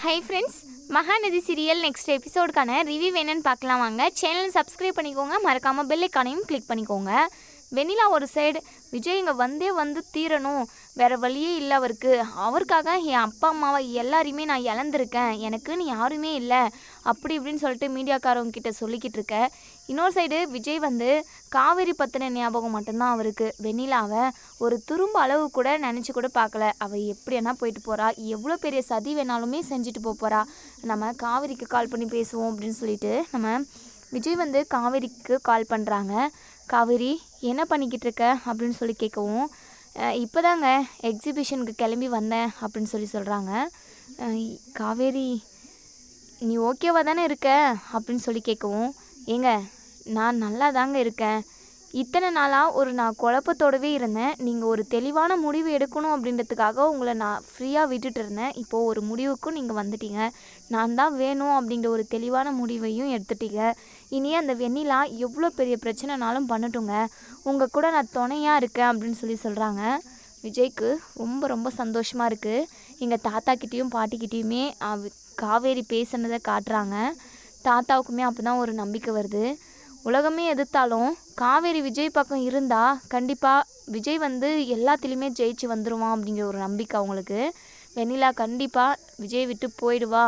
Hi friends Mahanadhi serial next எபிசோடுக்கான review வேணும்னு பார்க்கலாம் வாங்க. சேனல் சப்ஸ்கிரைப் பண்ணிக்கோங்க மறக்காமல் பெல்லைக்கானையும் கிளிக் பண்ணிக்கோங்க. வெண்ணிலா ஒரு சைடு விஜய் இங்கே வந்தே வந்து தீரணும். வேறு வழியே இல்லை அவருக்கு. அவருக்காக என் அப்பா அம்மாவை எல்லாரையுமே நான் இழந்திருக்கேன். எனக்குன்னு யாருமே இல்லை. அப்படி இப்படின்னு சொல்லிட்டு மீடியாக்காரவங்க கிட்ட சொல்லிக்கிட்டு இருக்க. இன்னொரு சைடு விஜய் வந்து காவேரி பத்தின ஞாபகம் மட்டும்தான் அவருக்கு. வெண்ணிலாவை ஒரு துரும்ப அளவு கூட நினச்சி கூட பார்க்கல. அவள் எப்படி என்ன போயிட்டு போகிறா எவ்வளோ பெரிய சதி வேணாலுமே செஞ்சுட்டு போக போகிறா நம்ம காவேரிக்கு கால் பண்ணி பேசுவோம் அப்படின்னு சொல்லிட்டு நம்ம விஜய் வந்து காவேரிக்கு கால் பண்ணுறாங்க காவேரி என்ன பண்ணிக்கிட்டு இருக்க? அப்படின்னு சொல்லி கேட்கவும் இப்போ தாங்க எக்ஸிபிஷனுக்கு கிளம்பி வந்தேன் அப்படின்னு சொல்லி சொல்கிறாங்க காவேரி நீ ஓகேவா தானே இருக்க? அப்படின்னு சொல்லி கேட்கவும் ஏங்க நான் நல்லா தாங்க இருக்கேன். இத்தனை நாளாக ஒரு நான் குழப்பத்தோடவே இருந்தேன். நீங்கள் ஒரு தெளிவான முடிவு எடுக்கணும் அப்படின்றதுக்காக உங்களை நான் ஃப்ரீயாக விட்டுட்டு இருந்தேன். இப்போது ஒரு முடிவுக்கும் நீங்கள் வந்துட்டீங்க. நான் தான் வேணும் அப்படிங்கிற ஒரு தெளிவான முடிவையும் எடுத்துட்டீங்க. இனி அந்த வெண்ணிலா எவ்வளோ பெரிய பிரச்சனைனாலும் பண்ணட்டுங்க. உங்கள் கூட நான் துணையாக இருக்கேன் அப்படின்னு சொல்லி சொல்கிறாங்க விஜய்க்கு ரொம்ப ரொம்ப சந்தோஷமாக இருக்குது எங்கள் தாத்தாக்கிட்டேயும் பாட்டிக்கிட்டேயுமே காவேரி பேசுனதை காட்டுறாங்க. தாத்தாவுக்குமே அப்போ தான் ஒரு நம்பிக்கை வருது. உலகமே எதிர்த்தாலும் காவேரி விஜய் பக்கம் இருந்தால் கண்டிப்பாக விஜய் வந்து எல்லாத்துலேயுமே ஜெயிச்சு வந்துடுவான் அப்படிங்கிற ஒரு நம்பிக்கை அவங்களுக்கு. வெண்ணிலா கண்டிப்பாக விஜய் விட்டு போயிடுவா.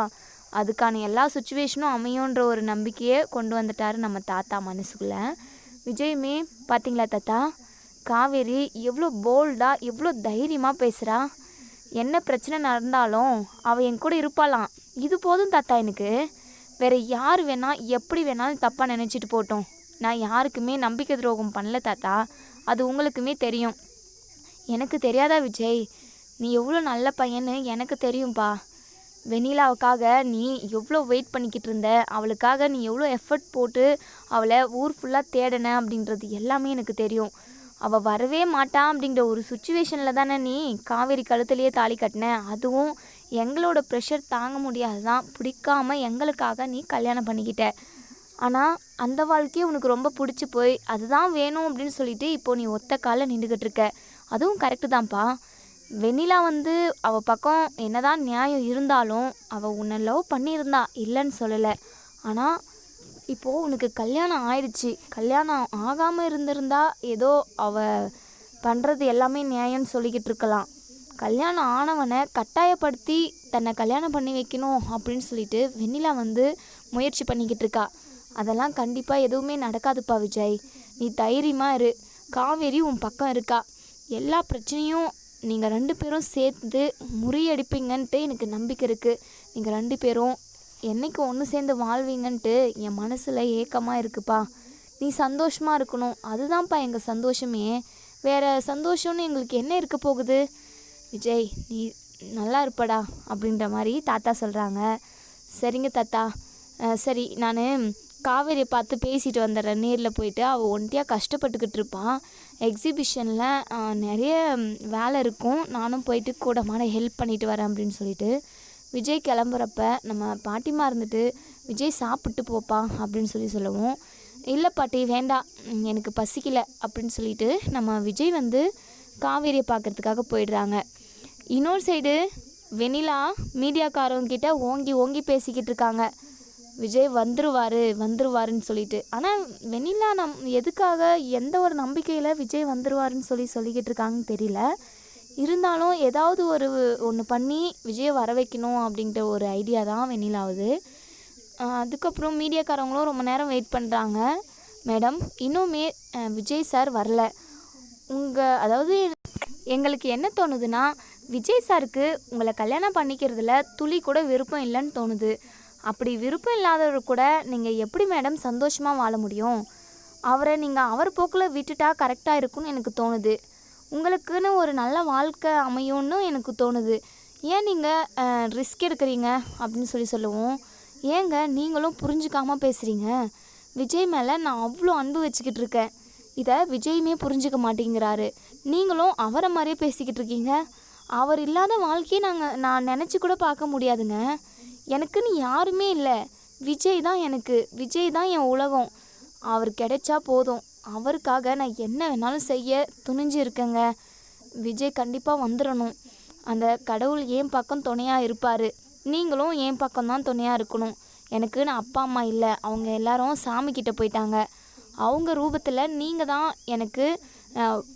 அதுக்கான எல்லா சுச்சுவேஷனும் அமையுன்ற ஒரு நம்பிக்கையை கொண்டு வந்துட்டாரு நம்ம தாத்தா மனசுக்குள்ளே. விஜயுமே பார்த்தீங்களா தாத்தா? காவேரி எவ்வளோ போல்டாக எவ்வளோ தைரியமாக பேசுகிறா என்ன பிரச்சனை நடந்தாலும் அவள் என் கூட இருப்பாளாம். இது போதும் தாத்தா எனக்கு. வேறு யார் வேணால் எப்படி வேணாலும் தப்பாக நினச்சிட்டு போட்டோம் நான் யாருக்குமே நம்பிக்கை துரோகம் பண்ணல தாத்தா. அது உங்களுக்குமே தெரியும். எனக்கு தெரியாதா விஜய்? நீ எவ்வளோ நல்ல பையன்னு எனக்கு தெரியும்ப்பா வெண்ணிலாவுக்காக நீ எவ்வளோ வெயிட் பண்ணிக்கிட்டு இருந்த? அவளுக்காக நீ எவ்வளோ எஃபர்ட் போட்டு அவளை ஊர் ஃபுல்லாக தேடின அப்படின்றது எல்லாமே எனக்கு தெரியும். அவள் வரவே மாட்டா அப்படிங்கிற ஒரு சுச்சுவேஷனில் தானே நீ காவேரி கழுத்துலேயே தாலி கட்டின? அதுவும் எங்களோட ப்ரெஷர் தாங்க முடியாது. தான் பிடிக்காம எங்களுக்காக நீ கல்யாணம் பண்ணிக்கிட்ட. ஆனால் அந்த வாழ்க்கையே உனக்கு ரொம்ப பிடிச்சி போய் அதுதான் வேணும் அப்படின்னு சொல்லிட்டு இப்போ நீ ஒத்த காலில் நின்றுக்கிட்டு இருக்க. அதுவும் கரெக்டு தான்ப்பா. வெண்ணிலா வந்து அவள் பக்கம் என்னதான் நியாயம் இருந்தாலும் அவள் உன்னை லவ் பண்ணியிருந்தா இல்லைன்னு சொல்லலை. ஆனால் இப்போது உனக்கு கல்யாணம் ஆயிடுச்சு. கல்யாணம் ஆகாமல் இருந்திருந்தா ஏதோ அவள் பண்ணுறது எல்லாமே நியாயம்னு சொல்லிக்கிட்டு இருக்கலாம். கல்யாணம் ஆனவனை கட்டாயப்படுத்தி தன்னை கல்யாணம் பண்ணி வைக்கணும் அப்படின்னு சொல்லிட்டு வெண்ணிலா வந்து முயற்சி பண்ணிக்கிட்டு இருக்கா. அதெல்லாம் கண்டிப்பாக எதுவுமே நடக்காதுப்பா விஜய். நீ தைரியமாக இரு. காவேரி உன் பக்கம் இருக்கா. எல்லா பிரச்சனையும் நீங்கள் ரெண்டு பேரும் சேர்ந்து முறியடிப்பீங்கன்ட்டு எனக்கு நம்பிக்கை இருக்குது நீங்கள் ரெண்டு பேரும் என்னைக்கு ஒன்று சேர்ந்து வாழ்வீங்கன்ட்டு என் மனசில் ஏக்கமாக இருக்குப்பா. நீ சந்தோஷமாக இருக்கணும். அதுதான்ப்பா எங்கள் சந்தோஷமே. வேறு சந்தோஷம்னு எங்களுக்கு என்ன இருக்க போகுது? விஜய் நீ நல்லா இருப்படா அப்படின்ற மாதிரி தாத்தா சொல்கிறாங்க சரிங்க தாத்தா. சரி நான் காவேரியை பார்த்து பேசிட்டு வந்துடுறேன். நேரில் போயிட்டு அவள் ஒன்ட்டியாக கஷ்டப்பட்டுக்கிட்டு இருப்பான் எக்ஸிபிஷனில் நிறைய வேலை இருக்கும். நானும் போயிட்டு கூட மாட ஹெல்ப் பண்ணிட்டு வரேன் அப்படின்னு சொல்லிட்டு விஜய் கிளம்புறப்ப நம்ம பாட்டிமா இருந்துட்டு விஜய் சாப்பிட்டு போப்பா அப்படின்னு சொல்லி சொல்லுவோம். இல்லை பாட்டி வேண்டாம். எனக்கு பசிக்கலை அப்படின்னு சொல்லிட்டு நம்ம விஜய் வந்து காவேரியை பார்க்கறதுக்காக போயிடுறாங்க. இன்னொரு சைடு வெண்ணிலா மீடியாக்காரவங்கிட்ட ஓங்கி ஓங்கி பேசிக்கிட்டு இருக்காங்க. விஜய் வந்துருவாரு வந்துருவாருன்னு சொல்லிட்டு. ஆனால் வெண்ணிலா நம் எதுக்காக எந்த ஒரு நம்பிக்கையில் விஜய் வந்துருவாருன்னு சொல்லி சொல்லிக்கிட்டு இருக்காங்கன்னு தெரியல. இருந்தாலும் ஏதாவது ஒரு ஒன்று பண்ணி விஜயை வர வைக்கணும் அப்படின்ற ஒரு ஐடியா தான் வெண்ணிலாவுது. அதுக்கப்புறம் மீடியாக்காரவங்களும் ரொம்ப நேரம் வெயிட் பண்ணுறாங்க மேடம் இன்னுமே விஜய் சார் வரல. உங்கள் அதாவது எங்களுக்கு என்ன தோணுதுன்னா விஜய் சாருக்கு உங்களை கல்யாணம் பண்ணிக்கிறதுல துளி கூட விருப்பம் இல்லைன்னு தோணுது. அப்படி விருப்பம் இல்லாதவர் கூட நீங்கள் எப்படி மேடம் சந்தோஷமாக வாழ முடியும்? அவரை நீங்கள் அவர் போக்கில் விட்டுட்டா கரெக்டாக இருக்கும்னு எனக்கு தோணுது. உங்களுக்குன்னு ஒரு நல்ல வாழ்க்கை அமையும்னு எனக்கு தோணுது. ஏன் நீங்கள் ரிஸ்க் எடுக்கிறீங்க? அப்படின்னு சொல்லி சொல்லுவோம். ஏங்க நீங்களும் புரிஞ்சுக்காமல் பேசுகிறீங்க விஜய் மேலே நான் அவ்வளோ அன்பு வச்சுக்கிட்டு இருக்கேன். இதை விஜயுமே புரிஞ்சுக்க மாட்டேங்கிறாரு. நீங்களும் அவரை மாதிரியே பேசிக்கிட்டு இருக்கீங்க. அவர் இல்லாத வாழ்க்கையை நாங்கள் நான் நினச்சி கூட பார்க்க முடியாதுங்க. எனக்குன்னு யாருமே இல்லை. விஜய் தான் எனக்கு. விஜய் தான் என் உலகம். அவர் கிடைச்சா போதும். அவருக்காக நான் என்ன வேணாலும் செய்ய துணிஞ்சு இருக்கேங்க. விஜய் கண்டிப்பாக வந்துடணும் அந்த கடவுள் ஏன் பக்கம் துணையாக இருப்பார். நீங்களும் என் பக்கம்தான் துணையாக இருக்கணும். எனக்குன்னு அப்பா அம்மா இல்லை. அவங்க எல்லாரும் சாமி போயிட்டாங்க. அவங்க ரூபத்தில் நீங்கள் தான் எனக்கு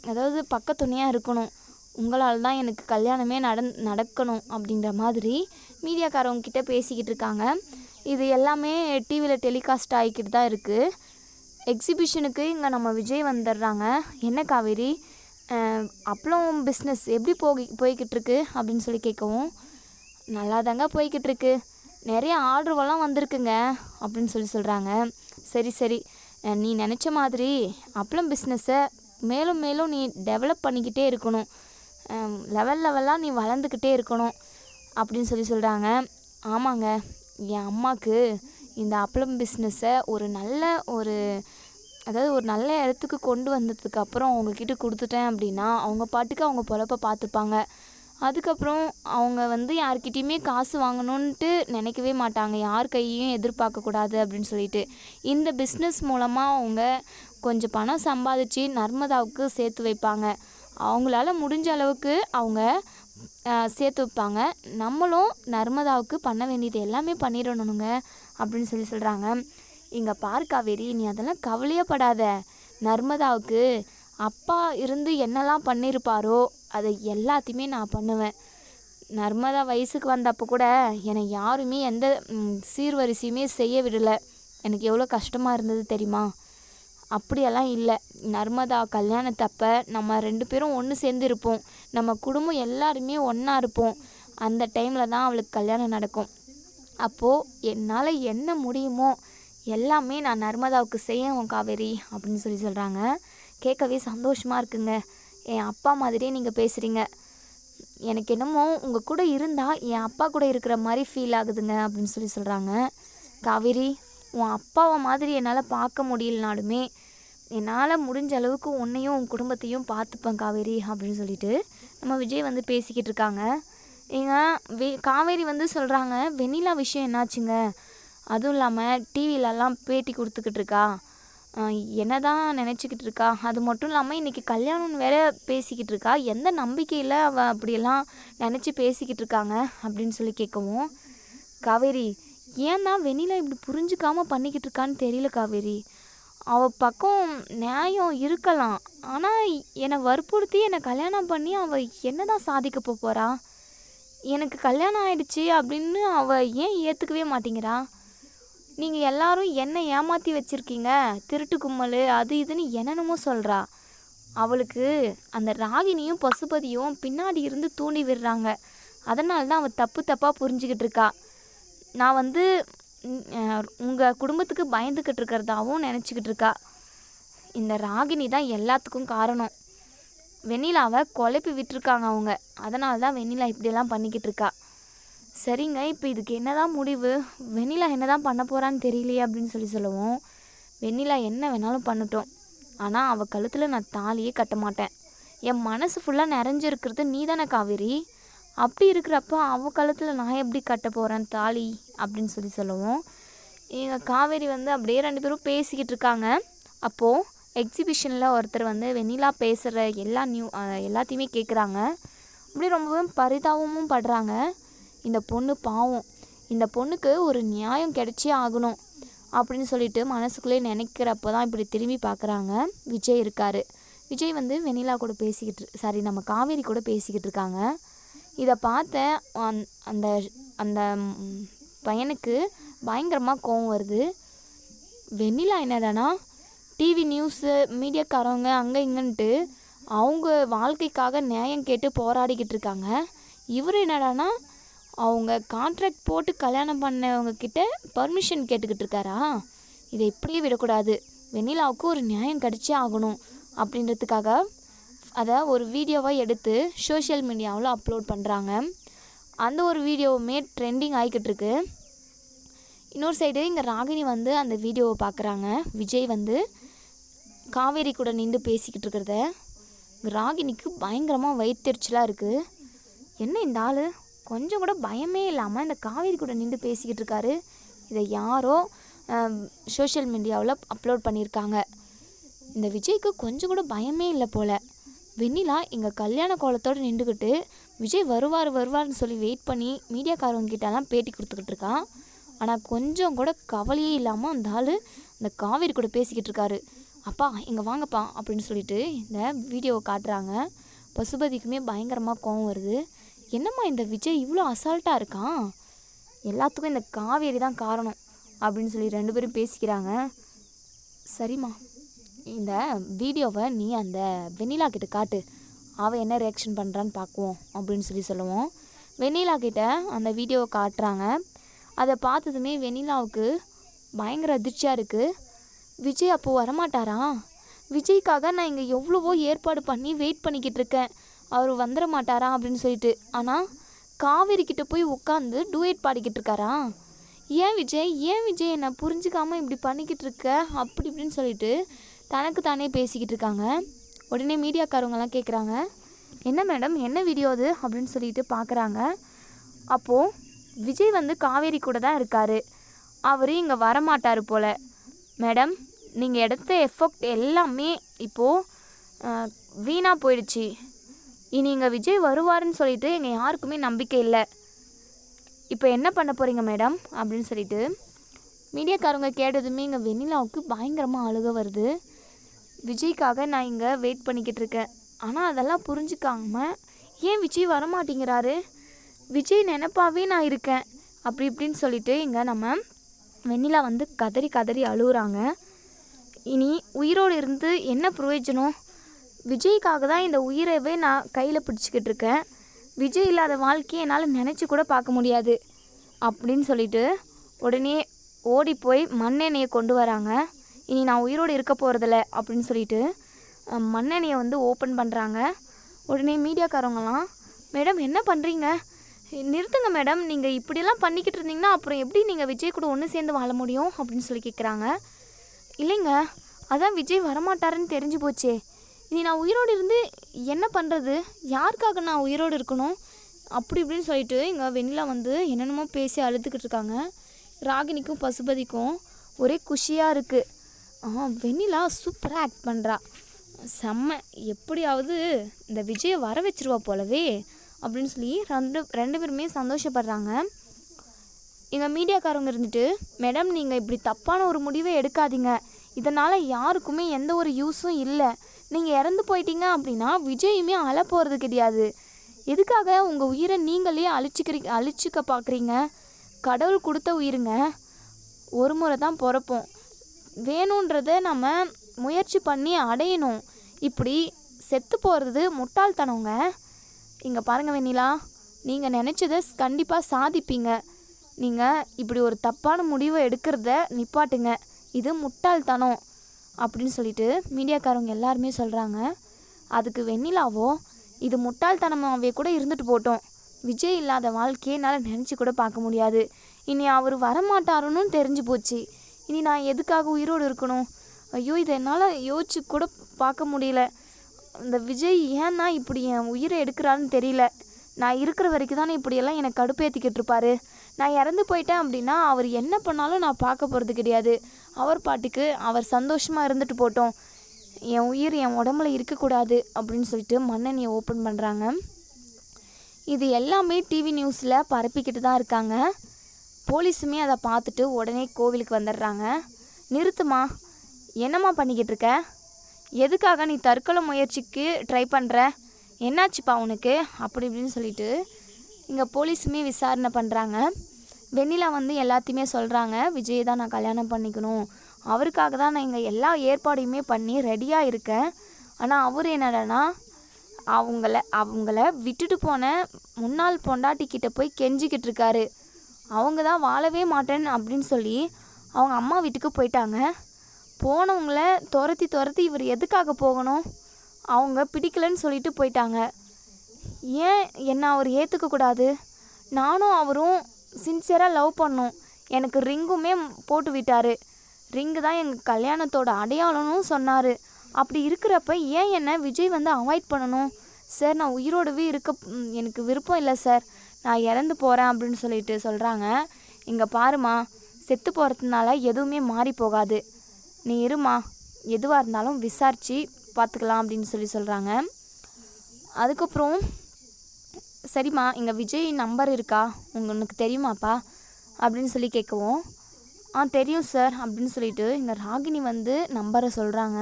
அதாவது பக்கத்துணையாக இருக்கணும். உங்களால் தான் எனக்கு கல்யாணமே நடந் நடக்கணும் அப்படின்ற மாதிரி மீடியாக்காரவங்க கிட்டே பேசிக்கிட்டு இருக்காங்க. இது எல்லாமே டிவியில் டெலிகாஸ்ட் ஆகிக்கிட்டு தான் இருக்குது எக்ஸிபிஷனுக்கு இங்கே நம்ம விஜய் வந்துடுறாங்க. என்ன காவேரி? அப்பளம் பிஸ்னஸ் எப்படி போகி போய்கிட்டு இருக்கு அப்படின்னு சொல்லி கேட்கவும் நல்லா தாங்க போய்கிட்டுருக்கு நிறைய ஆர்டர்வெல்லாம் வந்திருக்குங்க அப்படின்னு சொல்லி சொல்கிறாங்க சரி சரி. நீ நினச்ச மாதிரி அப்பளம் பிஸ்னஸை மேலும் மேலும் நீ டெவலப் பண்ணிக்கிட்டே இருக்கணும். லெவல் லெவலாக நீ வளர்ந்துக்கிட்டே இருக்கணும் அப்படின்னு சொல்லி சொல்கிறாங்க ஆமாங்க. என் அம்மாவுக்கு இந்த அப்பளம் பிஸ்னஸை ஒரு நல்ல ஒரு அதாவது ஒரு நல்ல இடத்துக்கு கொண்டு வந்ததுக்கு அப்புறம் அவங்கக்கிட்ட கொடுத்துட்டேன் அப்படின்னா அவங்க பாட்டுக்கு அவங்க பொழப்ப பார்த்துப்பாங்க அதுக்கப்புறம் அவங்க வந்து யார்கிட்டயுமே காசு வாங்கணுன்ட்டு நினைக்கவே மாட்டாங்க. யார் கையையும் எதிர்பார்க்கக்கூடாது அப்படின்னு சொல்லிட்டு. இந்த பிஸ்னஸ் மூலமாக அவங்க கொஞ்சம் பணம் சம்பாதிச்சு நர்மதாவுக்கு சேர்த்து வைப்பாங்க. அவங்களால முடிஞ்ச அளவுக்கு அவங்க சேர்த்து வைப்பாங்க. நம்மளும் நர்மதாவுக்கு பண்ண வேண்டியது எல்லாமே பண்ணிடணுங்க அப்படின்னு சொல்லி சொல்கிறாங்க இங்கே பார் காவேரி நீ அதெல்லாம் கவலையப்படாத நர்மதாவுக்கு அப்பா இருந்து என்னெல்லாம் பண்ணியிருப்பாரோ அதை எல்லாத்தையுமே நான் பண்ணுவேன். நர்மதா வயசுக்கு வந்தப்போ கூட என்னை யாருமே எந்த சீர்வரிசையுமே செய்ய விடலை எனக்கு எவ்வளோ கஷ்டமாக இருந்தது தெரியுமா? அப்படியெல்லாம் இல்லை. நர்மதா கல்யாணத்தப்போ நம்ம ரெண்டு பேரும் ஒன்று சேர்ந்து இருப்போம். நம்ம குடும்பம் எல்லாருமே ஒன்றா இருப்போம். அந்த டைமில் தான் அவளுக்கு கல்யாணம் நடக்கும். அப்போது என்னால் என்ன முடியுமோ எல்லாமே நான் நர்மதாவுக்கு செய்யணும் காவேரி அப்படின்னு சொல்லி சொல்கிறாங்க கேட்கவே சந்தோஷமாக இருக்குங்க. என் அப்பா மாதிரியே நீங்கள் பேசுகிறீங்க எனக்கு என்னமோ உங்கள் கூட இருந்தால் என் அப்பா கூட இருக்கிற மாதிரி ஃபீல் ஆகுதுங்க அப்படின்னு சொல்லி சொல்கிறாங்க காவேரி உன் அப்பாவை மாதிரி என்னால் பார்க்க முடியலனாலுமே என்னால் முடிஞ்ச அளவுக்கு உன்னையும் உன் குடும்பத்தையும் பார்த்துப்பேன் காவேரி அப்படின்னு சொல்லிட்டு நம்ம விஜய் வந்து பேசிக்கிட்டு இருக்காங்க. ஏங்க வே காவேரி வந்து சொல்கிறாங்க வெண்ணிலா விஷயம் என்னாச்சுங்க? அதுவும் இல்லாமல் டிவிலெல்லாம் பேட்டி கொடுத்துக்கிட்டு இருக்கா. என்ன என்னதான் நினச்சிக்கிட்டு இருக்கா? அது மட்டும் இல்லாமல் இன்றைக்கி கல்யாணம்னு வேற பேசிக்கிட்டு இருக்கா. எந்த நம்பிக்கையில் அவள் அப்படியெல்லாம் நினச்சி பேசிக்கிட்டு இருக்காங்க அப்படின்னு சொல்லி கேட்கவும் காவேரி ஏன் தான் வெண்ணிலா இப்படி புரிஞ்சுக்காமல் பண்ணிக்கிட்டு இருக்கான்னு தெரியல காவேரி. அவள் பக்கம் நியாயம் இருக்கலாம். ஆனால் என்னை வற்புறுத்தி என்னை கல்யாணம் பண்ணி அவள் என்ன தான் சாதிக்க போகிறா எனக்கு கல்யாணம் ஆயிடுச்சு அப்படின்னு அவள் ஏன் ஏற்றுக்கவே மாட்டேங்கிறா? நீங்கள் எல்லாரும் என்னை ஏமாற்றி வச்சுருக்கீங்க. திருட்டு கும்மல் அது இதுன்னு என்னென்னமோ சொல்கிறா அவளுக்கு அந்த ராகினியும் பசுபதியும் பின்னாடி இருந்து தூண்டி விடுறாங்க. அதனால தான் அவள் தப்பு தப்பாக புரிஞ்சுக்கிட்டு இருக்கா. நான் வந்து உங்கள் குடும்பத்துக்கு பயந்துக்கிட்டு இருக்கிறதாவும் நினச்சிக்கிட்டு இருக்கா இந்த ராகினி தான் எல்லாத்துக்கும் காரணம். வெண்ணிலாவை குழப்பி விட்டுருக்காங்க அவங்க. அதனால தான் வெண்ணிலா இப்படியெல்லாம் பண்ணிக்கிட்டு இருக்கா சரிங்க இப்போ இதுக்கு என்னதான் முடிவு? வெண்ணிலா என்னதான் பண்ண போகிறான்னு தெரியலையே அப்படின்னு சொல்லி சொல்லுவோம் வெண்ணிலா என்ன வேணாலும் பண்ணட்டும். ஆனால் அவள் கழுத்தில் நான் தாலியே கட்ட மாட்டேன். என் மனசு ஃபுல்லாக நிறைஞ்சிருக்கிறது நீ தானே காவேரி? அப்படி இருக்கிறப்ப அவ கழுத்தில் நான் எப்படி கட்ட போகிறேன் தாலி அப்படின்னு சொல்லி சொல்லுவோம். எங்கள் காவேரி வந்து அப்படியே ரெண்டு பேரும் பேசிக்கிட்டு இருக்காங்க. அப்போது எக்ஸிபிஷனில் ஒருத்தர் வந்து வெண்ணிலா பேசுகிற எல்லா நியூ எல்லாத்தையுமே கேட்குறாங்க அப்படியே ரொம்பவும் பரிதாபமும் படுறாங்க. இந்த பொண்ணு பாவம். இந்த பொண்ணுக்கு ஒரு நியாயம் கிடைச்சே ஆகணும் அப்படின்னு சொல்லிட்டு மனசுக்குள்ளே நினைக்கிறப்ப தான் இப்படி திரும்பி பார்க்குறாங்க விஜய் இருக்கார். விஜய் வந்து வெண்ணிலா கூட பேசிக்கிட்டு சாரி நம்ம காவேரி கூட பேசிக்கிட்டு இருக்காங்க. இதை பார்த்த அந் அந்த அந்த பையனுக்கு பயங்கரமாக கோவம் வருது. வெண்ணிலா என்னடானா டிவி நியூஸு மீடியாக்காரவங்க அங்கே இங்கன்ட்டு அவங்க வாழ்க்கைக்காக நியாயம் கேட்டு போராடிக்கிட்டு இருக்காங்க. இவர் என்னடானா அவங்க கான்ட்ராக்ட் போட்டு கல்யாணம் பண்ணவங்க கிட்ட பர்மிஷன் கேட்டுக்கிட்டு இருக்காரா? இதை இப்படியே விடக்கூடாது. வெண்ணிலாவுக்கு ஒரு நியாயம் கிடைச்சே ஆகணும். அப்படின்றதுக்காக அதை ஒரு வீடியோவாக எடுத்து சோஷியல் மீடியாவில் அப்லோட் பண்ணுறாங்க அந்த ஒரு வீடியோவுமே ட்ரெண்டிங் ஆகிக்கிட்டுருக்கு இன்னொரு சைடு இங்கே ராகினி வந்து அந்த வீடியோவை பார்க்குறாங்க விஜய் வந்து காவேரி கூட நின்று பேசிக்கிட்டு இருக்கிறத ராகினிக்கு பயங்கரமாக வயிற்றுச்சலாக இருக்குது என்ன இந்த ஆள்? கொஞ்சம் கூட பயமே இல்லாமல் இந்த காவேரி கூட நின்று பேசிக்கிட்டு இருக்காரு இதை யாரோ சோஷியல் மீடியாவில் அப்லோட் பண்ணியிருக்காங்க இந்த விஜய்க்கு கொஞ்சம் கூட பயமே இல்லை போல். வெண்ணிலா எங்கள் கல்யாண கோலத்தோடு நின்றுக்கிட்டு விஜய் வருவார் வருவார்னு சொல்லி வெயிட் பண்ணி மீடியாக்காரவங்க கிட்டலாம் பேட்டி கொடுத்துக்கிட்டு இருக்கான் ஆனால் கொஞ்சம் கூட கவலையே இல்லாமல் அந்த ஆள் இந்த காவேரி கூட பேசிக்கிட்டு இருக்காரு. அப்பா இங்கே வாங்கப்பா அப்படின்னு சொல்லிட்டு இந்த வீடியோவை காட்டுறாங்க. பசுபதிக்குமே பயங்கரமாக கோவம் வருது. என்னம்மா இந்த விஜய் இவ்வளோ அசால்ட்டாக இருக்கான் எல்லாத்துக்கும் இந்த காவேரி தான் காரணம் அப்படின்னு சொல்லி ரெண்டு பேரும் பேசிக்கிறாங்க. சரிம்மா இந்த வீடியோவை நீ அந்த வெண்ணிலா கிட்ட காட்டு. அவள் என்ன ரியாக்ஷன் பண்ணுறான்னு பார்க்குவோம் அப்படின்னு சொல்லி சொல்லுவோம். வெண்ணிலா கிட்ட அந்த வீடியோவை காட்டுறாங்க. அதை பார்த்ததுமே வெண்ணிலாவுக்கு பயங்கர அதிர்ச்சியாக இருக்குது விஜய் அப்போது வரமாட்டாரா? விஜய்க்காக நான் இங்கே எவ்வளவோ ஏற்பாடு பண்ணி வெயிட் பண்ணிக்கிட்டு இருக்கேன். அவர் வந்துட மாட்டாரா அப்படின்னு சொல்லிட்டு. ஆனால் காவேரி கிட்ட போய் உட்காந்து டூயட் பாடிக்கிட்டு இருக்காரா? ஏன் விஜய்? ஏன் விஜய் என்னை புரிஞ்சுக்காமல் இப்படி பண்ணிக்கிட்டு இருக்க? அப்படி இப்படின்னு சொல்லிட்டு தனக்கு தானே பேசிக்கிட்டு இருக்காங்க உடனே மீடியாக்காரவங்கெல்லாம் கேட்குறாங்க என்ன மேடம் என்ன வீடியோ அது? அப்படின்னு சொல்லிட்டு பார்க்குறாங்க அப்போது விஜய் வந்து காவேரி கூட தான் இருக்கார். அவர் இங்கே வரமாட்டார் போல். மேடம் நீங்கள் எடுத்த எஃபெக்ட் எல்லாமே இப்போது வீணாக போயிடுச்சு. இனி இங்கே விஜய் வருவாருன்னு சொல்லிட்டு எங்கள் யாருக்குமே நம்பிக்கை இல்லை. இப்போ என்ன பண்ண போகிறீங்க மேடம்? அப்படின்னு சொல்லிட்டு மீடியாக்காரங்க கேட்டதுமே இங்கே வெண்ணிலாவுக்கு பயங்கரமாக அழுக வருது. விஜய்க்காக நான் இங்கே வெயிட் பண்ணிக்கிட்டு இருக்கேன். ஆனால் அதெல்லாம் புரிஞ்சுக்காம ஏன் விஜய் வரமாட்டேங்கிறாரு? விஜய் நினப்பாவே நான் இருக்கேன். அப்படி இப்படின்னு சொல்லிட்டு இங்கே நம்ம வெண்ணிலா வந்து கதறி கதறி அழுகுறாங்க இனி உயிரோடு இருந்து என்ன பிரயோஜனம்? விஜய்க்காக தான் இந்த உயிரவே நான் கையில் பிடிச்சிக்கிட்டு இருக்கேன். விஜய் இல்லாத வாழ்க்கையை என்னால் நினச்சி கூட பார்க்க முடியாது. அப்படின்னு சொல்லிட்டு உடனே ஓடி போய் மண்ணெண்ணெயை கொண்டு வராங்க. இனி நான் உயிரோடு இருக்க போகிறதில்ல அப்படின்னு சொல்லிட்டு மண்ணெண்ணையை வந்து ஓப்பன் பண்ணுறாங்க உடனே மீடியாக்காரவங்களாம் மேடம் என்ன பண்ணுறீங்க நிறுத்துங்க மேடம். நீங்கள் இப்படியெல்லாம் பண்ணிக்கிட்டு இருந்தீங்கன்னா அப்புறம் எப்படி நீங்கள் விஜய் கூட ஒன்று சேர்ந்து வாழ முடியும்? அப்படின்னு சொல்லி கேட்குறாங்க இல்லைங்க. அதான் விஜய் வரமாட்டாருன்னு தெரிஞ்சு போச்சே. இனி நான் உயிரோடு இருந்து என்ன பண்ணுறது யாருக்காக நான் உயிரோடு இருக்கணும்? அப்படி இப்படின்னு சொல்லிட்டு இங்கே வெண்ணிலா வந்து என்னென்னமோ பேசி அழுதுகிட்டு இருக்காங்க. ராகினிக்கும் பசுபதிக்கும் ஒரே குஷியாக இருக்குது வெண்ணிலா சூப்பராக ஆக்ட் பண்ணுறா செம்ம எப்படியாவது இந்த விஜயை வர வச்சிருவா போலவே அப்படின்னு சொல்லி ரெண்டு ரெண்டு பேருமே சந்தோஷப்படுறாங்க. எங்கள் மீடியாக்காரங்க இருந்துட்டு மேடம் நீங்கள் இப்படி தப்பான ஒரு முடிவை எடுக்காதீங்க. இதனால் யாருக்குமே எந்த ஒரு யூஸும் இல்லை. நீங்கள் இறந்து போயிட்டீங்க அப்படின்னா விஜயுமே அழ போகிறது கிடையாது. எதுக்காக உங்கள் உயிரை நீங்களே அழிச்சிக்கிறீ அழிச்சிக்க பார்க்குறீங்க கடவுள் கொடுத்த உயிருங்க. ஒரு முறை தான் பிறப்போம். வேணுன்றத நம்ம முயற்சி பண்ணி அடையணும். இப்படி செத்து போகிறது முட்டாள்தனங்க. இங்கே பாருங்கள் வெண்ணிலா நீங்கள் நினச்சதை கண்டிப்பாக சாதிப்பீங்க. நீங்கள் இப்படி ஒரு தப்பான முடிவை எடுக்கிறத நிப்பாட்டுங்க. இது முட்டாள்தனம் அப்படின்னு சொல்லிட்டு மீடியாக்காரவங்க எல்லாருமே சொல்கிறாங்க அதுக்கு வெண்ணிலாவோ இது முட்டாள்தனமாகவே கூட இருந்துட்டு போட்டோம். விஜய் இல்லாத வாழ்க்கையை என்னால் நினச்சி கூட பார்க்க முடியாது. இனி அவர் வரமாட்டாருன்னு தெரிஞ்சு போச்சு. இனி நான் எதுக்காக உயிரோடு இருக்கணும்? ஐயோ இதை என்னால் யோசிச்சு கூட பார்க்க முடியல. இந்த விஜய் ஏன் இப்படி என் உயிரை எடுக்கிறாருன்னு தெரியல. நான் இருக்கிற வரைக்கும் தானே இப்படியெல்லாம் எனக்கு கடுப்பேற்றிக்கிட்டு இருப்பாரு. நான் இறந்து போயிட்டேன் அப்படின்னா அவர் என்ன பண்ணாலும் நான் பார்க்க போகிறது கிடையாது. அவர் பாட்டுக்கு அவர் சந்தோஷமாக இருந்துட்டு போட்டோம். என் உயிர் என் உடம்புல இருக்கக்கூடாது அப்படின்னு சொல்லிட்டு மன்னனியை ஓப்பன் பண்ணுறாங்க இது எல்லாமே டிவி நியூஸில் பரப்பிக்கிட்டு தான் இருக்காங்க. போலீஸுமே அதை பார்த்துட்டு உடனே கோவிலுக்கு வந்துடுறாங்க. நிறுத்துமா என்னம்மா பண்ணிக்கிட்டு இருக்க எதுக்காக நீ தற்கொலை முயற்சிக்கு ட்ரை பண்ணுற என்னாச்சுப்பா உனக்கு? அப்படி இப்படின்னு சொல்லிட்டு இங்கே போலீஸுமே விசாரணை பண்ணுறாங்க வெண்ணிலா வந்து எல்லாத்தையுமே சொல்கிறாங்க விஜய் தான் நான் கல்யாணம் பண்ணிக்கணும். அவருக்காக தான் நான் இங்கே எல்லா ஏற்பாடையுமே பண்ணி ரெடியாக இருக்கேன். ஆனால் அவர் என்னடான்னா அவங்கள அவங்கள விட்டுட்டு போன முன்னாள் பொண்டாட்டி கிட்ட போய் கெஞ்சிக்கிட்டு இருக்காரு அவங்க தான் வாழவே மாட்டேன் அப்படின்னு சொல்லி அவங்க அம்மா வீட்டுக்கு போயிட்டாங்க. போனவங்கள துரத்தி துரத்தி இவர் எதுக்காக போகணும்? அவங்க பிடிக்கலன்னு சொல்லிட்டு போயிட்டாங்க. ஏன் என்னை அவர் ஏற்றுக்கக்கூடாது நானும் அவரும் சின்சியராக லவ் பண்ணோம். எனக்கு ரிங்குமே போட்டு விட்டார். ரிங்கு தான் எங்கள் கல்யாணத்தோட அடையாளம்னு சொன்னார். அப்படி இருக்கிறப்ப ஏன் என்னை விஜய் வந்து அவாய்ட் பண்ணணும்? சார் நான் உயிரோடவே இருக்க எனக்கு விருப்பம் இல்லை சார். நான் இறந்து போகிறேன் அப்படின்னு சொல்லிட்டு சொல்கிறாங்க இங்கே பாருமா செத்து போகிறதுனால எதுவுமே மாறி போகாது. நீ இருமா எதுவாக இருந்தாலும் விசாரித்து பார்த்துக்கலாம் அப்படின்னு சொல்லி சொல்கிறாங்க அதுக்கப்புறம் சரிம்மா இங்கே விஜய் நம்பர் இருக்கா? உங்களுக்கு தெரியுமாப்பா? அப்படின்னு சொல்லி கேட்கவும் ஆ தெரியும் சார் அப்படின்னு சொல்லிட்டு இங்கே ராகினி வந்து நம்பரை சொல்கிறாங்க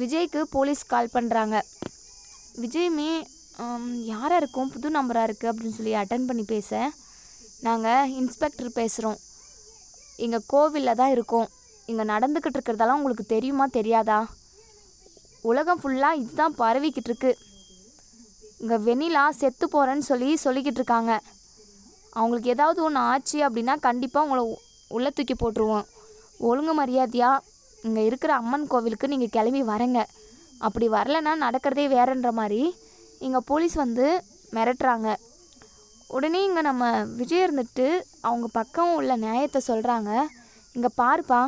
விஜய்க்கு போலீஸ் கால் பண்ணுறாங்க விஜயுமே யாராக இருக்கும்? புது நம்பராக இருக்குது அப்படின்னு சொல்லி அட்டன் பண்ணி பேச. நாங்கள் இன்ஸ்பெக்டர் பேசுகிறோம் இங்கே கோவிலில் தான் இருக்கோம். இங்கே நடந்துக்கிட்டு இருக்கிறதெல்லாம் உங்களுக்கு தெரியுமா தெரியாதா? உலகம் ஃபுல்லாக இதுதான் பரவிக்கிட்டு இருக்கு. இங்கே வெண்ணிலா செத்து போகிறேன்னு சொல்லி சொல்லிக்கிட்டு இருக்காங்க. அவங்களுக்கு ஏதாவது ஒன்று ஆச்சு அப்படின்னா கண்டிப்பாக உங்களை உள்ளே உள்ள தூக்கி போட்டுருவோம். ஒழுங்கு மரியாதையாக இங்கே இருக்கிற அம்மன் கோவிலுக்கு நீங்கள் கிளம்பி வரங்க. அப்படி வரலைன்னா நடக்கிறதே வேறன்ற மாதிரி இங்கே போலீஸ் வந்து மிரட்டுறாங்க. உடனே இங்கே நம்ம விஜய் இருந்துட்டு அவங்க பக்கம் உள்ள நியாயத்தை சொல்கிறாங்க இங்கே பாருப்பா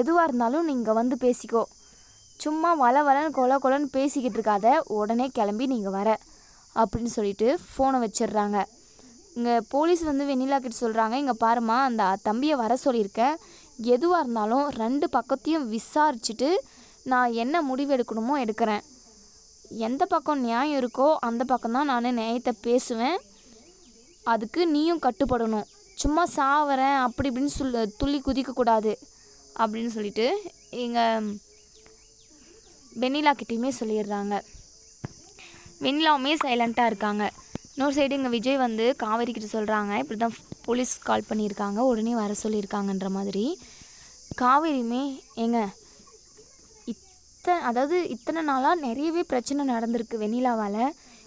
எதுவாக இருந்தாலும் நீங்கள் வந்து பேசிக்கோ. சும்மா வள வளன்னு கொல கொலன்னு பேசிக்கிட்டு இருக்காத உடனே கிளம்பி நீங்கள் வர அப்படின்னு சொல்லிட்டு ஃபோனை வச்சிடுறாங்க. இங்கே போலீஸ் வந்து வெண்ணிலா கிட்ட சொல்கிறாங்க இங்கே பாருமா அந்த தம்பியை வர சொல்லியிருக்கேன். எதுவாக இருந்தாலும் ரெண்டு பக்கத்தையும் விசாரிச்சுட்டு நான் என்ன முடிவு எடுக்கணுமோ எடுக்கிறேன். எந்த பக்கம் நியாயம் இருக்கோ அந்த பக்கம் தான் நான் நியாயத்தை பேசுவேன். அதுக்கு நீயும் கட்டுப்படணும். சும்மா சாவறேன் அப்படி இப்படின்னு சொல்லு துள்ளி குதிக்கக்கூடாது அப்படின்னு சொல்லிட்டு எங்கள் வெண்ணிலா கிட்டேயுமே சொல்லிடுறாங்க. வெண்ணிலாவுமே சைலண்ட்டாக இருக்காங்க. இன்னொரு சைடு இங்கே விஜய் வந்து காவேரி கிட்ட சொல்கிறாங்க இப்படி தான் போலீஸ் கால் பண்ணியிருக்காங்க. உடனே வர சொல்லியிருக்காங்கன்ற மாதிரி. காவேரியுமே ஏங்க இத்தனை அதாவது இத்தனை நாளாக நிறையவே பிரச்சனை நடந்திருக்கு வெண்ணிலாவால்.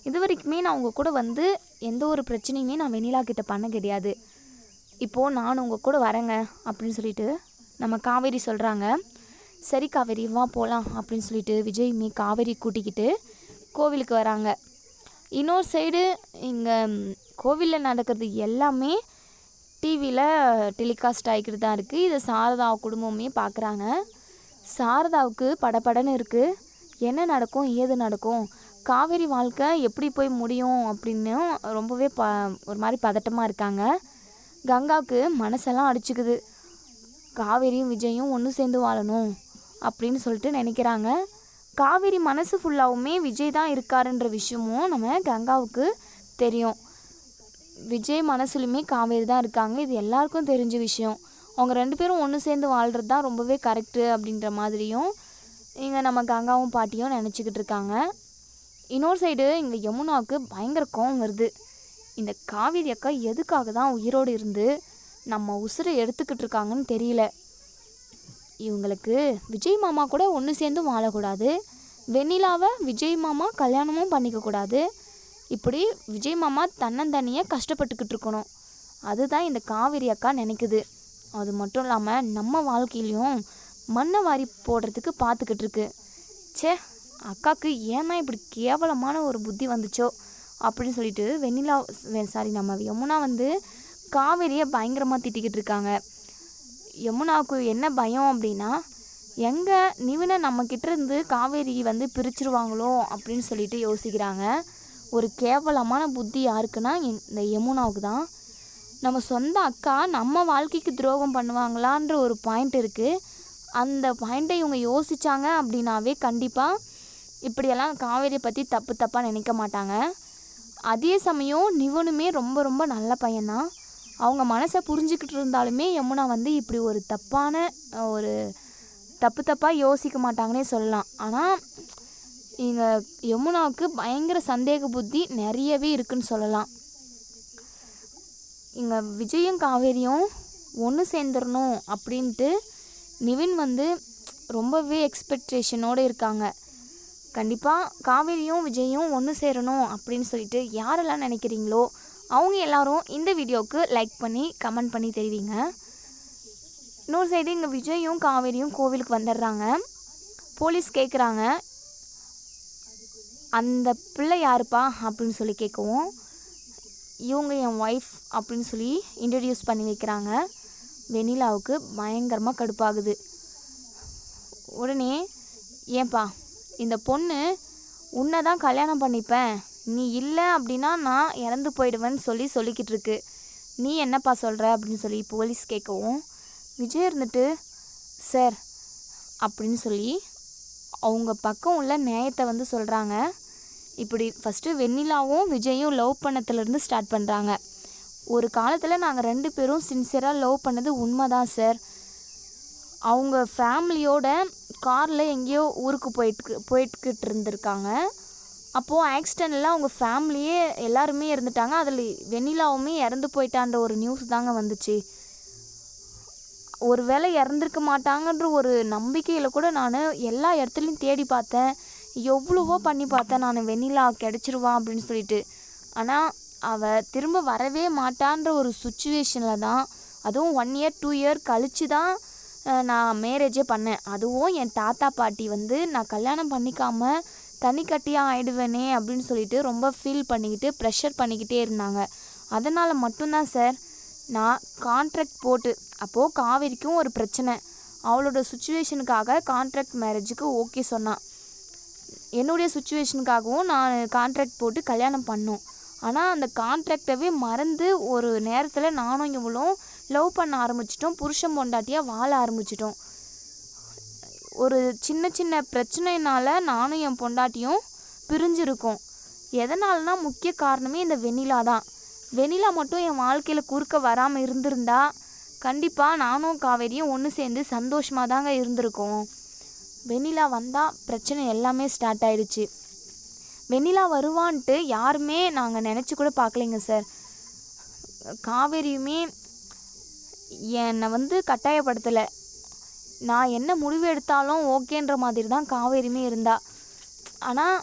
இது வரைக்குமே நான் உங்கள் கூட வந்து எந்த ஒரு பிரச்சனையுமே நான் வெண்ணிலா கிட்ட பண்ண கிடையாது. இப்போது நான் உங்கள் கூட வரேங்க அப்படின்னு சொல்லிட்டு நம்ம காவேரி சொல்கிறாங்க சரி காவேரி வா போகலாம் அப்படின்னு சொல்லிட்டு விஜயுமே காவேரி கூட்டிக்கிட்டு கோவிலுக்கு வராங்க. இன்னொரு சைடு இங்கே கோவிலில் நடக்கிறது எல்லாமே டிவியில் டெலிகாஸ்ட் ஆகிக்கிட்டு தான் இருக்குது இதை சாரதா குடும்பமே பார்க்குறாங்க சாரதாவுக்கு படபடன்னு இருக்குது என்ன நடக்கும் ஏது நடக்கும்? காவேரி வாழ்க்கை எப்படி போய் முடியும் அப்படின்னு ரொம்பவே ப ஒரு மாதிரி பதட்டமாக இருக்காங்க. கங்காவுக்கு மனசெல்லாம் அடிச்சுக்குது. காவேரியும் விஜயும் ஒன்று சேர்ந்து வாழணும் அப்படின்னு சொல்லிட்டு நினைக்கிறாங்க. காவேரி மனசு ஃபுல்லாகவுமே விஜய் தான் இருக்காருன்ற விஷயமும் நம்ம கங்காவுக்கு தெரியும். விஜய் மனசுலையுமே காவேரி தான் இருக்காங்க. இது எல்லாருக்கும் தெரிஞ்ச விஷயம். அவங்க ரெண்டு பேரும் ஒன்று சேர்ந்து வாழ்கிறது தான் ரொம்பவே கரெக்டு அப்படின்ற மாதிரியும் இங்கே நம்ம கங்காவும் பாட்டியும் நினச்சிக்கிட்டு இருக்காங்க. இன்னொரு சைடு இங்கே யமுனாவுக்கு பயங்கர கோவம் வருது. இந்த காவேரி அக்கா எதுக்காக தான் உயிரோடு இருந்து நம்ம உசுரை எடுத்துக்கிட்டு இருக்காங்கன்னு தெரியல. இவங்களுக்கு விஜய் மாமா கூட ஒன்று சேர்ந்தும் வாழக்கூடாது. வெண்ணிலாவை விஜய் மாமா கல்யாணமும் பண்ணிக்கக்கூடாது இப்படி விஜய் மாமா தன்னந்தனியாக கஷ்டப்பட்டுக்கிட்டு இருக்கணும். அதுதான் இந்த காவேரி அக்கா நினைக்குது. அது மட்டும் இல்லாமல் நம்ம வாழ்க்கையிலையும் மண்ணை வாரி போடுறதுக்கு பார்த்துக்கிட்டு இருக்கு. ச்சே அக்காவுக்கு ஏன்னா இப்படி கேவலமான ஒரு புத்தி வந்துச்சோ? அப்படின்னு சொல்லிட்டு வெண்ணிலா சாரி நம்ம யமுனா வந்து காவேரியை பயங்கரமாக திட்டிக்கிட்டு இருக்காங்க. யமுனாவுக்கு என்ன பயம் அப்படின்னா எங்கே நிவினை நம்மக்கிட்ட இருந்து காவேரி வந்து பிரிச்சிருவாங்களோ அப்படின்னு சொல்லிட்டு யோசிக்கிறாங்க. ஒரு கேவலமான புத்தி யாருக்குன்னா இந்த யமுனாவுக்கு தான். நம்ம சொந்த அக்கா நம்ம வாழ்க்கைக்கு துரோகம் பண்ணுவாங்களான்ற ஒரு பாயிண்ட் இருக்குது அந்த பாயிண்ட்டை இவங்க யோசித்தாங்க அப்படின்னாவே கண்டிப்பாக இப்படியெல்லாம் காவேரியை பற்றி தப்பு தப்பாக நினைக்க மாட்டாங்க. அதே சமயம் நிவனுமே ரொம்ப ரொம்ப நல்ல பையன்தான் அவங்க மனசை புரிஞ்சுக்கிட்டு இருந்தாலுமே யமுனா வந்து இப்படி ஒரு தப்பான ஒரு தப்பு தப்பாக யோசிக்க மாட்டாங்கன்னே சொல்லலாம். ஆனால் இங்கே யமுனாவுக்கு பயங்கர சந்தேக புத்தி நிறையவே இருக்குன்னு சொல்லலாம். இங்கே விஜயும் காவேரியும் ஒன்று சேர்ந்துடணும் அப்படின்ட்டு நிவின் வந்து ரொம்பவே எக்ஸ்பெக்டேஷனோடு இருக்காங்க. கண்டிப்பாக காவேரியும் விஜயும் ஒன்று சேரணும் அப்படின்னு சொல்லிட்டு யாரெல்லாம் நினைக்கிறீங்களோ அவங்க எல்லாரும் இந்த வீடியோவுக்கு லைக் பண்ணி கமெண்ட் பண்ணி தெரிவிங்க. இன்னொரு சைடு இங்கே விஜயும் காவேரியும் கோவிலுக்கு வந்துடுறாங்க. போலீஸ் கேட்குறாங்க அந்த பிள்ளை யாருப்பா அப்படின்னு சொல்லி கேட்கவும் இவங்க என் ஒய்ஃப் அப்படின்னு சொல்லி இன்ட்ரடியூஸ் பண்ணி வைக்கிறாங்க. வெண்ணிலாவுக்கு பயங்கரமாக கடுப்பாகுது. உடனே ஏன்பா இந்த பொண்ணு உன்னை தான் கல்யாணம் பண்ணிப்பேன். நீ இல்லை அப்படின்னா நான் இறந்து போயிடுவேன்னு சொல்லி சொல்லிக்கிட்டு இருக்கு. நீ என்னப்பா சொல்கிற அப்படின்னு சொல்லி போலீஸ் கேட்கவும் விஜய் இருந்துட்டு சார் அப்படின்னு சொல்லி அவங்க பக்கம் உள்ள நியாயத்தை வந்து சொல்கிறாங்க இப்படி ஃபஸ்ட்டு வெண்ணிலாவும் விஜயும் லவ் பண்ணத்துலேருந்து ஸ்டார்ட் பண்ணுறாங்க ஒரு காலத்தில் நாங்கள் ரெண்டு பேரும் சின்சியராக லவ் பண்ணது உண்மை தான் சார் அவங்க ஃபேமிலியோட காரில் எங்கேயோ ஊருக்கு போயிட்டு போயிட்டுக்கிட்டு இருந்திருக்காங்க. அப்போது ஆக்சிடெண்ட்டில் அவங்க ஃபேமிலியே எல்லாருமே இருந்துட்டாங்க அதில் வெண்ணிலாவுமே இறந்து போயிட்டான்ற ஒரு நியூஸ் தாங்க வந்துச்சு. ஒரு வேளை இறந்துருக்க மாட்டாங்கன்ற ஒரு நம்பிக்கையில் கூட நான் எல்லா இடத்துலையும் தேடி பார்த்தேன். எவ்வளவோ பண்ணி பார்த்தேன் நான் வெண்ணிலா கிடச்சிருவா அப்படின்னு சொல்லிட்டு. ஆனால் அவள் திரும்ப வரவே மாட்டான்ற ஒரு சுச்சுவேஷனில் தான் அதுவும் ஒன் இயர் டூ இயர் கழித்து தான் நான் மேரேஜே பண்ணேன். அதுவும் என் தாத்தா பாட்டி வந்து நான் கல்யாணம் பண்ணிக்காம தனி கட்டியாக ஆயிடுவேனே அப்படின்னு சொல்லிட்டு ரொம்ப ஃபீல் பண்ணிக்கிட்டு ப்ரெஷர் பண்ணிக்கிட்டே இருந்தாங்க. அதனால் மட்டும்தான் சார் நான் கான்ட்ராக்ட் போட்டு அப்போது காவேரிக்கும் ஒரு பிரச்சனை. அவளோட சுச்சுவேஷனுக்காக கான்ட்ராக்ட் மேரேஜுக்கு ஓகே சொன்னான். என்னுடைய சுச்சுவேஷனுக்காகவும் நான் கான்ட்ராக்ட் போட்டு கல்யாணம் பண்ணோம். ஆனால் அந்த கான்ட்ராக்டவே மறந்து ஒரு நேரத்தில் நானும் இவளும் லவ் பண்ண ஆரம்பிச்சிட்டோம். புருஷன் பொண்டாட்டியாக வாழ ஆரம்பிச்சிட்டோம். ஒரு சின்ன சின்ன பிரச்சனையினால் நானும் என் பொண்டாட்டியும் பிரிஞ்சிருக்கோம். எதனால்னா முக்கிய காரணமே இந்த வெண்ணிலா தான். வெண்ணிலா மட்டும் என் வாழ்க்கையில் குறுக்க வராமல் இருந்திருந்தா கண்டிப்பாக நானும் காவேரியும் ஒன்று சேர்ந்து சந்தோஷமாக தாங்க இருந்திருக்கோம். வெண்ணிலா வந்தால் பிரச்சனை எல்லாமே ஸ்டார்ட் ஆயிடுச்சு. வெண்ணிலா வருவான்ட்டு யாருமே நாங்கள் நினச்சி கூட பார்க்கலைங்க சார். காவேரியுமே என்னை வந்து கட்டாயப்படுத்தலை. நான் என்ன முடிவு எடுத்தாலும் ஓகேன்ற மாதிரி தான் காவேரியுமே இருந்தா. ஆனால்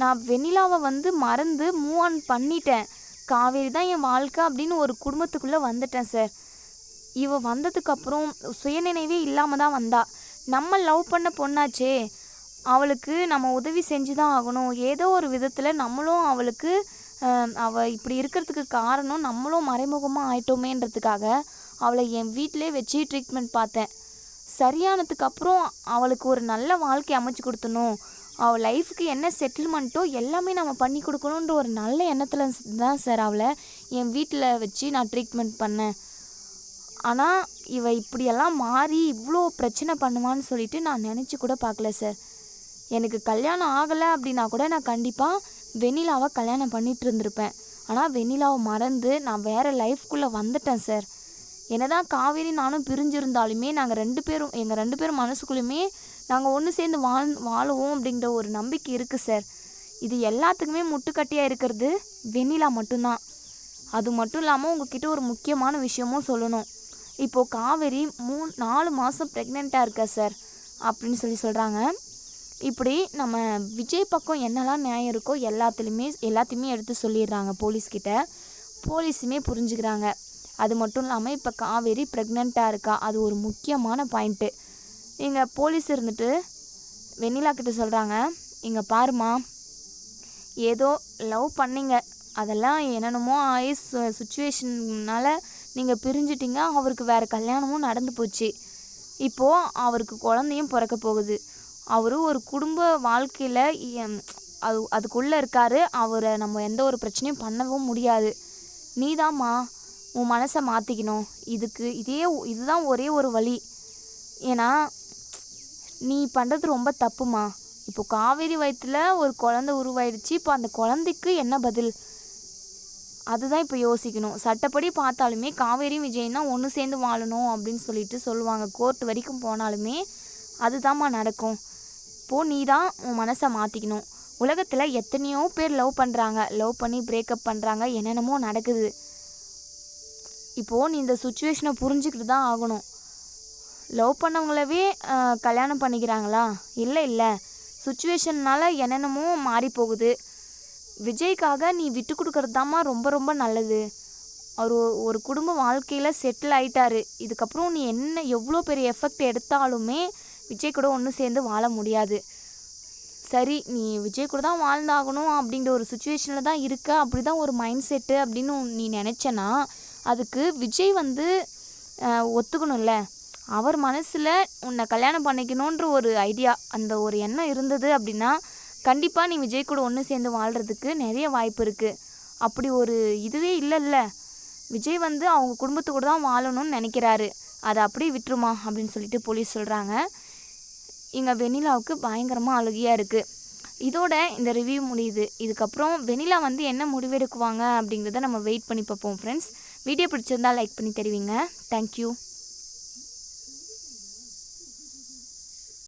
நான் வெண்ணிலாவை வந்து மறந்து மூவ் ஆன் பண்ணிட்டேன். காவேரி தான் என் வாழ்க்கை அப்படின்னு ஒரு குடும்பத்துக்குள்ளே வந்துட்டேன் சார். இவ வந்ததுக்கப்புறம் சுயநினைவே இல்லாமல் தான் வந்தா. நம்ம லவ் பண்ண பொண்ணாச்சே. அவளுக்கு நம்ம உதவி செஞ்சு தான் ஆகணும். ஏதோ ஒரு விதத்தில் நம்மளும் அவளுக்கு அவள் இப்படி இருக்கிறதுக்கு காரணம் நம்மளும் மறைமுகமாக ஆயிட்டோமேன்றதுக்காக அவளை என் வீட்டிலே வச்சு ட்ரீட்மெண்ட் பார்த்தேன். சரியானதுக்கு அப்புறம் அவளுக்கு ஒரு நல்ல வாழ்க்கை அமைச்சு கொடுத்தணும் அவள் லைஃப்க்கு என்ன செட்டில்மெண்ட்டோ எல்லாமே நம்ம பண்ணி கொடுக்கணுன்ற ஒரு நல்ல எண்ணத்தில் தான் சார் அவளை என் வீட்டில் வச்சு நான் ட்ரீட்மெண்ட் பண்ணேன். ஆனால் இவ இப்படியெல்லாம் மாறி இவ்வளோ பிரச்சனை பண்ணுவான்னு சொல்லிட்டு நான் நினச்சி கூட பார்க்கல சார். எனக்கு கல்யாணம் ஆகலை அப்படின்னா கூட நான் கண்டிப்பாக வெண்ணிலாவை கல்யாணம் பண்ணிட்டு இருந்திருப்பேன். ஆனால் வெண்ணிலாவை மறந்து நான் வேறு லைஃப்குள்ளே வந்துட்டேன் சார். என்னதான் காவேரி நானும் பிரிஞ்சிருந்தாலுமே நாங்கள் ரெண்டு பேரும் எங்கள் ரெண்டு பேரும் மனசுக்குள்ளேயுமே நாங்கள் ஒன்று சேர்ந்து வாழ் வாழுவோம் அப்படிங்கிற ஒரு நம்பிக்கை இருக்குது சார். இது எல்லாத்துக்குமே முட்டுக்கட்டியாக இருக்கிறது வெண்ணிலா மட்டும்தான். அது மட்டும் இல்லாமல் உங்ககிட்ட ஒரு முக்கியமான விஷயமும் சொல்லணும். இப்போது காவேரி மூணு நாலு மாதம் ப்ரெக்னெண்ட்டாக இருக்கா சார் அப்படின்னு சொல்லி சொல்கிறாங்க இப்படி நம்ம விஜய் பக்கம் என்னெல்லாம் நியாயம் இருக்கோ எல்லாத்துலேயுமே எல்லாத்தையுமே எடுத்து சொல்லிடுறாங்க போலீஸ்கிட்ட போலீஸுமே புரிஞ்சுக்கிறாங்க. அது மட்டும் இல்லாமல் இப்போ காவேரி ப்ரெக்னெண்ட்டாக இருக்கா அது ஒரு முக்கியமான பாயிண்ட்டு இங்கே போலீஸ் இருந்துட்டு வெண்ணிலா கிட்ட சொல்கிறாங்க இங்கே பாருமா ஏதோ லவ் பண்ணீங்க. அதெல்லாம் என்னென்னமோ ஆகி சுச்சுவேஷன்னால் நீங்கள் பிரிஞ்சிட்டிங்க அவருக்கு வேறு கல்யாணமும் நடந்து போச்சு. இப்போது அவருக்கு குழந்தையும் பிறக்க போகுது. அவரும் ஒரு குடும்ப வாழ்க்கையில் அது அதுக்குள்ளே இருக்காரு. அவரை நம்ம எந்த ஒரு பிரச்சனையும் பண்ணவும் முடியாது. நீதாம்மா உன் மனசை மாற்றிக்கணும் இதுக்கு இதே இதுதான் ஒரே ஒரு வழி. ஏன்னா நீ பண்ணுறது ரொம்ப தப்புமா இப்போ காவேரி வயிற்றில் ஒரு குழந்தை உருவாயிடுச்சு. இப்போ அந்த குழந்தைக்கு என்ன பதில்? அதுதான் இப்போ யோசிக்கணும். சட்டப்படி பார்த்தாலுமே காவேரியும் விஜயன் தான் ஒன்று சேர்ந்து வாழணும் அப்படின்னு சொல்லிட்டு சொல்லுவாங்க. கோர்ட் வரைக்கும் போனாலுமே அதுதாம்மா நடக்கும். இப்போது நீ தான் உன் மனசை மாற்றிக்கணும் உலகத்தில் எத்தனையோ பேர் லவ் பண்ணுறாங்க லவ் பண்ணி பிரேக்கப் பண்ணுறாங்க என்னென்னமோ நடக்குது. இப்போது நீ இந்த சுச்சுவேஷனை புரிஞ்சுக்கிட்டு தான் ஆகணும். லவ் பண்ணவங்களவே கல்யாணம் பண்ணிக்கிறாங்களா? இல்லை இல்லை. சுச்சுவேஷன்னால என்னென்னமோ மாறி போகுது விஜய்க்காக நீ விட்டு கொடுக்கறது ரொம்ப ரொம்ப நல்லது. அவர் ஒ- ஒரு குடும்ப வாழ்க்கையில் செட்டில் ஆயிட்டாரு. இதுக்கப்புறம் நீ என்ன எவ்வளோ பெரிய எஃபெக்ட் எடுத்தாலுமே விஜய் கூட ஒன்று சேர்ந்து வாழ முடியாது. சரி நீ விஜய் கூட தான் வாழ்ந்தாகணும் அப்படிங்கிற ஒரு சுச்சுவேஷனில் தான் இருக்க. அப்படி தான் ஒரு மைண்ட் செட்டு அப்படின்னு நீ நினச்சனா அதுக்கு விஜய் வந்து ஒத்துக்கணும்ல. அவர் மனசில் உன்னை கல்யாணம் பண்ணிக்கணுன்ற ஒரு ஐடியா அந்த ஒரு எண்ணம் இருந்தது அப்படின்னா கண்டிப்பாக நீ விஜய் கூட ஒன்று சேர்ந்து வாழ்கிறதுக்கு நிறைய வாய்ப்பு இருக்குது அப்படி ஒரு இதுவே இல்லைல்ல. விஜய் வந்து அவங்க குடும்பத்து கூட தான் வாழணும்னு நினைக்கிறாரு. அதை அப்படியே விட்டுருமா அப்படின்னு சொல்லிட்டு போலீஸ் சொல்கிறாங்க இங்கே வெனிலாவுக்கு பயங்கரமாக அழுகையாக இருக்குது இதோட இந்த ரிவ்யூ முடியுது. இதுக்கப்புறம் வெனிலா வந்து என்ன முடிவெடுக்குவாங்க அப்படிங்கிறத நம்ம வெயிட் பண்ணி பார்ப்போம் ஃப்ரெண்ட்ஸ் வீடியோ பிடிச்சிருந்தால் லைக் பண்ணி தருவீங்க. தேங்க்யூ